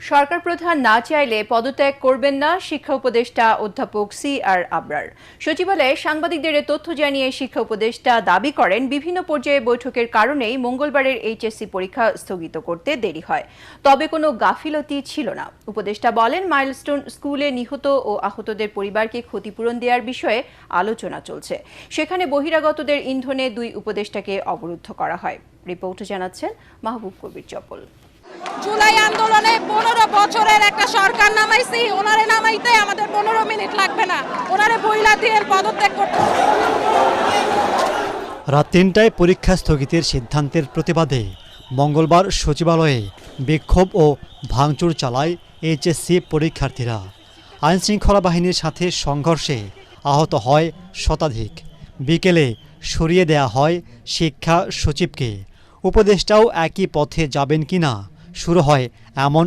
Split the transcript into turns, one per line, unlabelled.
সরকার প্রধান না চাইলে পদত্যাগ করবেন না শিক্ষা উপদেষ্টা অধ্যাপক সি আর আবরার। সচিবালয়ে সাংবাদিকদের তথ্য জানিয়ে শিক্ষা উপদেষ্টা দাবি করেন, বিভিন্ন পর্যায়ে বৈঠকের কারণেই মঙ্গলবারের এইচএসসি পরীক্ষা স্থগিত করতে দেরি হয়। তবে কোনো গাফিলতি ছিল না। উপদেষ্টা বলেন, মাইলস্টোন স্কুলে নিহত ও আহতদের পরিবারকে ক্ষতিপূরণ দেওয়ার বিষয়ে আলোচনা চলছে। সেখানে বহিরাগতদের ইন্ধনে দুই উপদেষ্টাকে অবরুদ্ধ করা হয়। রিপোর্ট জানাচ্ছেন মাহবুব কবির চপল
জুলাই আন্দোলনে সরকার নামাইছি, ওনারে নামাইতে আমাদের পনেরো মিনিট লাগবে না। ওনারে বইলা দিয়ে পদত্যাগ করতে
রাত তিনটায় পরীক্ষা স্থগিতের সিদ্ধান্তের প্রতিবাদে মঙ্গলবার সচিবালয়ে বিক্ষোভ ও ভাঙচুর চালায় এইচএসসি পরীক্ষার্থীরা। আইনশৃঙ্খলা বাহিনীর সাথে সংঘর্ষে আহত হয় শতাধিক। বিকেলে সরিয়ে দেয়া হয় শিক্ষা সচিবকে। উপদেষ্টাও একই পথে যাবেন কিনা, শুরু হয় এমন